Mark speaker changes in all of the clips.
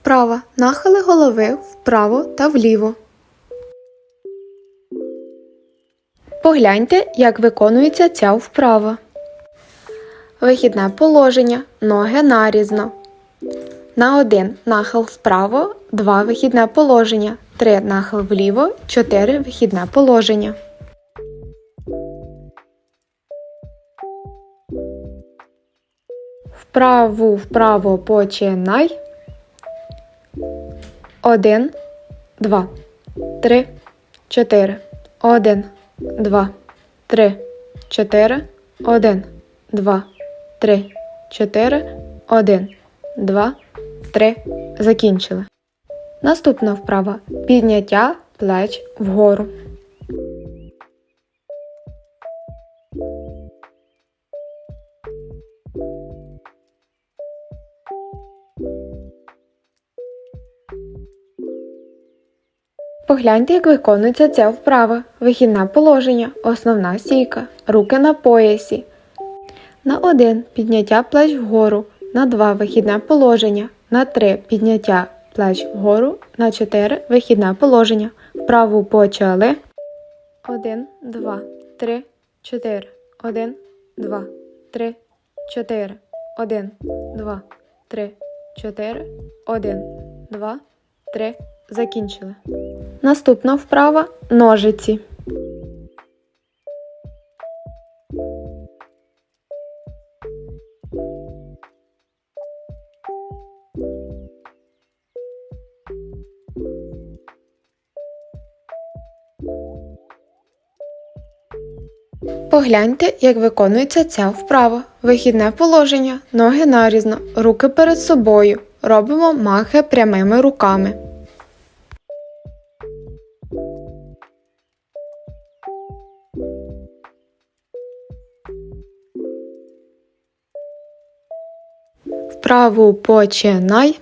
Speaker 1: вправо, нахили голови вправо та вліво. Погляньте, як виконується ця вправа. Вихідне положення. Ноги нарізно. На один нахил вправо, два вихідне положення, три нахил вліво, чотири вихідне положення. Вправу вправо починай. Один, два, три, чотири. Один, два, три, чотири. Один, два, три, чотири. Один, два, три. Закінчили. Наступна вправа. Підняття плеч вгору. Погляньте, як виконується ця вправа. Вихідне положення, основна стійка, руки на поясі. На 1 підняття плеч вгору, на 2 вихідне положення, на 3 підняття плеч вгору, на 4 вихідне положення. Вправу почали. 1, 2, 3, 4. 1, 2, 3, 4. 1, 2, 3, 4. 1, 2, 3. Закінчили. Наступна вправа ножиці. Погляньте, як виконується ця вправа. Вихідне положення, ноги нарізно, руки перед собою. Робимо махи прямими руками. Вправу починай.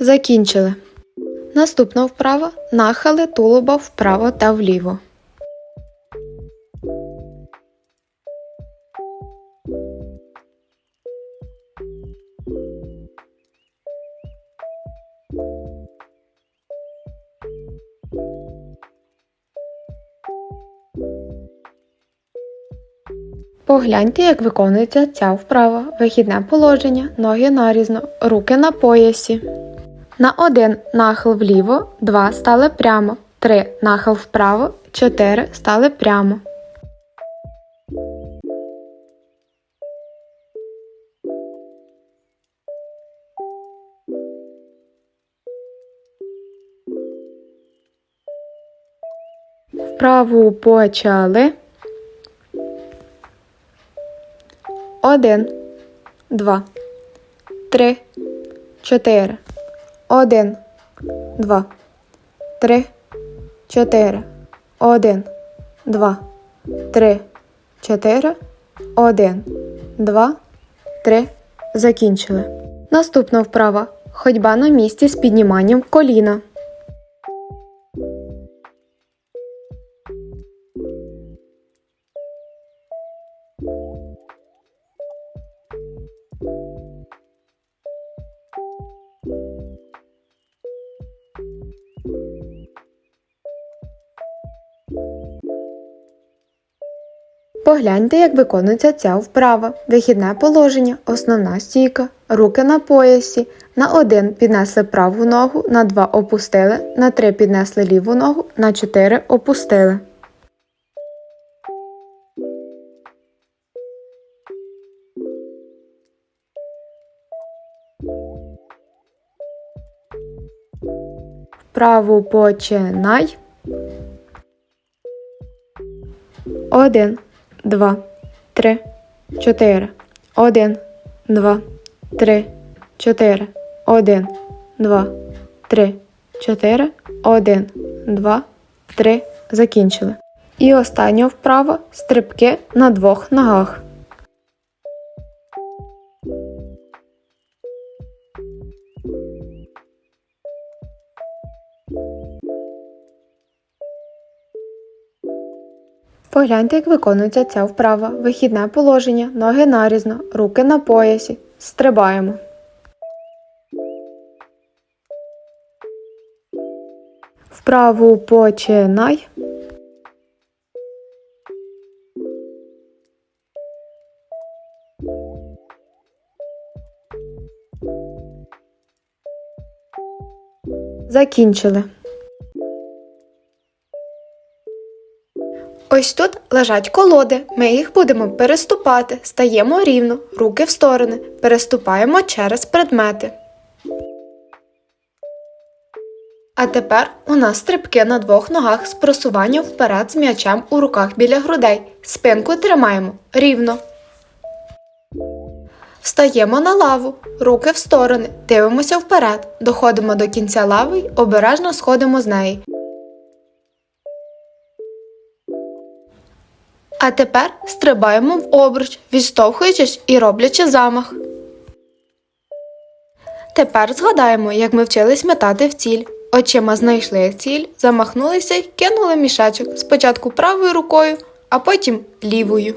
Speaker 1: Закінчили. Наступна вправа нахили тулуба вправо та вліво. Погляньте, як виконується ця вправа. Вихідне положення, ноги нарізно, руки на поясі. На один нахил вліво, два стали прямо, три нахил вправо, чотири стали прямо. Вправу почали. Один, два, три, чотири. Один, два, три, чотири. Один, два, три, чотири. Один, два, три. Закінчили. Наступна вправа. Ходьба на місці з підніманням коліна. Погляньте, як виконується ця вправа. Вихідне положення, основна стійка, руки на поясі. На один піднесли праву ногу, на два опустили, на три піднесли ліву ногу, на чотири опустили. Вправу починай. Один, два, три, чотири. Один, два, три, чотири. Один, два, три, чотири. Один, два, три. Закінчили. І остання вправа стрибки на двох ногах. Погляньте, як виконується ця вправа. Вихідне положення, ноги нарізно, руки на поясі. Стрибаємо. Вправу починай. Закінчили. Ось тут лежать колоди. Ми їх будемо переступати. Стаємо рівно, руки в сторони, переступаємо через предмети. А тепер у нас стрибки на двох ногах з просуванням вперед з м'ячем у руках біля грудей. Спинку тримаємо рівно. Встаємо на лаву, руки в сторони, дивимося вперед, доходимо до кінця лави й обережно сходимо з неї. А тепер стрибаємо в обруч, відштовхуючись і роблячи замах. Тепер згадаємо, як ми вчились метати в ціль. Очима знайшли ціль, замахнулися й кинули мішечок спочатку правою рукою, а потім лівою.